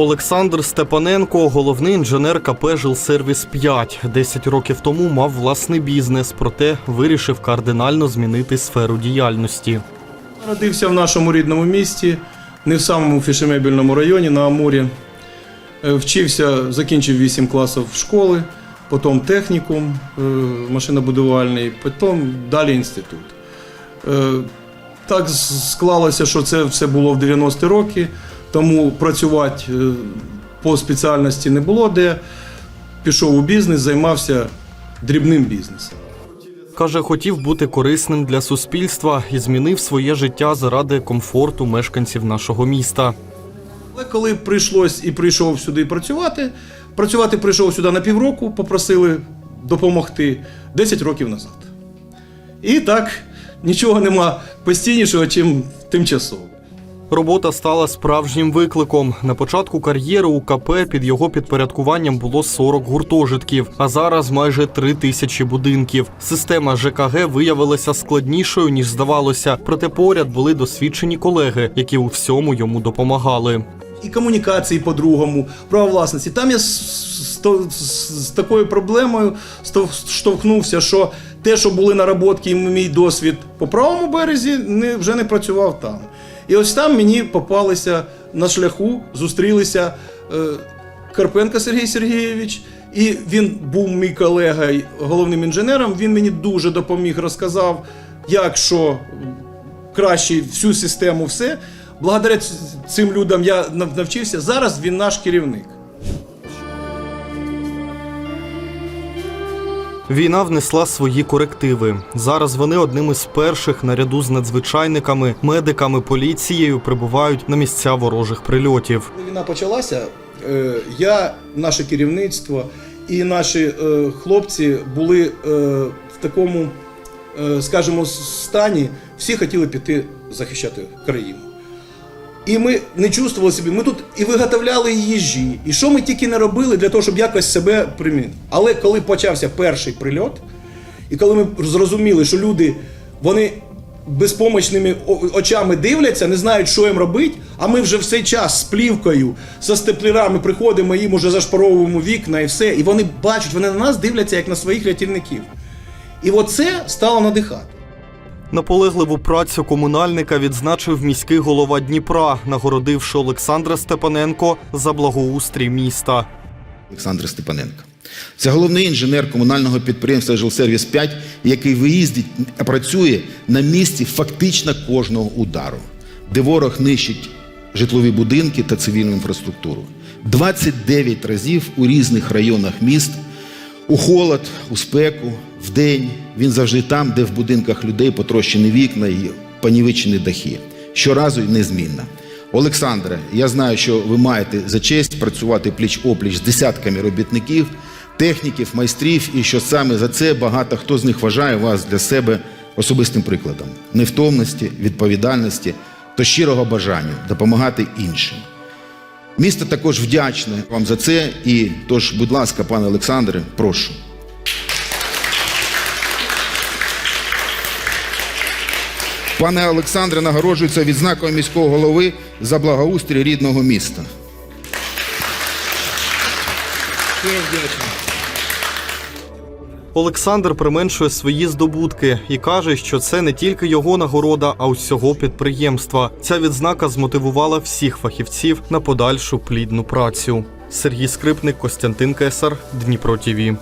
Олександр Степаненко, головний інженер КП «Жилсервіс 5 Десять років тому мав власний бізнес, проте вирішив кардинально змінити сферу діяльності. Родився в нашому рідному місті, не в самому фішемебельному районі на Амурі. Е, Вчився, закінчив 8 класів школи, потім технікум е, машинобудувальний, потім далі інститут. Е, Так склалося, що це все було в 90-ті роки, тому працювати е, по спеціальності не було де. Пішов у бізнес, займався дрібним бізнесом. Каже, хотів бути корисним для суспільства і змінив своє життя заради комфорту мешканців нашого міста. Але коли прийшлось і прийшов сюди працювати, працювати прийшов сюди на півроку, попросили допомогти 10 років назад. І так, нічого нема постійнішого, чим тимчасово. Робота стала справжнім викликом. На початку кар'єри у КП під його підпорядкуванням було 40 гуртожитків, а зараз майже 3 тисячі будинків. Система ЖКГ виявилася складнішою ніж здавалося. Проте поряд були досвідчені колеги, які у всьому йому допомагали. І комунікації по-другому, право власності. Там я з, з, з, з такою проблемою штовхнувся, що те, що були наработки і мій досвід по правому березі, не, вже не працював там. І ось там мені попалися на шляху, зустрілися е, Карпенко Сергій Сергійович. І він був мій колега, головним інженером. Він мені дуже допоміг, розказав, як що краще всю систему, все. Благодаря цим людям я навчився. Зараз він наш керівник. Війна внесла свої корективи. Зараз вони одним із перших наряду з надзвичайниками, медиками, поліцією прибувають на місця ворожих прильотів. Коли війна почалася, е, я, наше керівництво і наші е, хлопці були е, в такому, скажімо, стані, всі хотіли піти захищати країну. І ми не чувствували себе. Ми тут і виготовляли їжі, і що ми тільки не робили для того, щоб якось себе примінити. Але коли почався перший прильот, і коли ми зрозуміли, що люди вони безпомічними очами дивляться, не знають, що їм робити, а ми вже в цей час з плівкою, со степлерами приходимо, їм уже зашпаровуємо вікна і все. І вони бачать, вони на нас дивляться як на своїх рятівників. І оце стало надихати. Наполегливу працю комунальника відзначив міський голова Дніпра, нагородивши Олександра Степаненко за благоустрій міста. Олександр Степаненко. Це головний інженер комунального підприємства «Жилсервіс 5, який виїздить, працює на місці фактично кожного удару, де ворог нищить житлові будинки та цивільну інфраструктуру. 29 разів у різних районах міст, у холод, у спеку, в день. Він завжди там, де в будинках людей потрощені вікна і понівечені дахи. Щоразу й незмінно. Олександре, я знаю, що ви маєте за честь працювати пліч-опліч з десятками робітників, техніків, майстрів, і що саме за це багато хто з них вважає вас для себе особистим прикладом невтомності, відповідальності та щирого бажання допомагати іншим. Місто також вдячне вам за це. І тож, будь ласка, пане Олександре, прошу. Пане Олександре нагороджується відзнакою міського голови за благоустрій рідного міста. Олександр применшує свої здобутки і каже, що це не тільки його нагорода, а усього підприємства. Ця відзнака змотивувала всіх фахівців на подальшу плідну працю. Сергій Скрипник, Костянтин Кесар, Дніпро ТІВІ.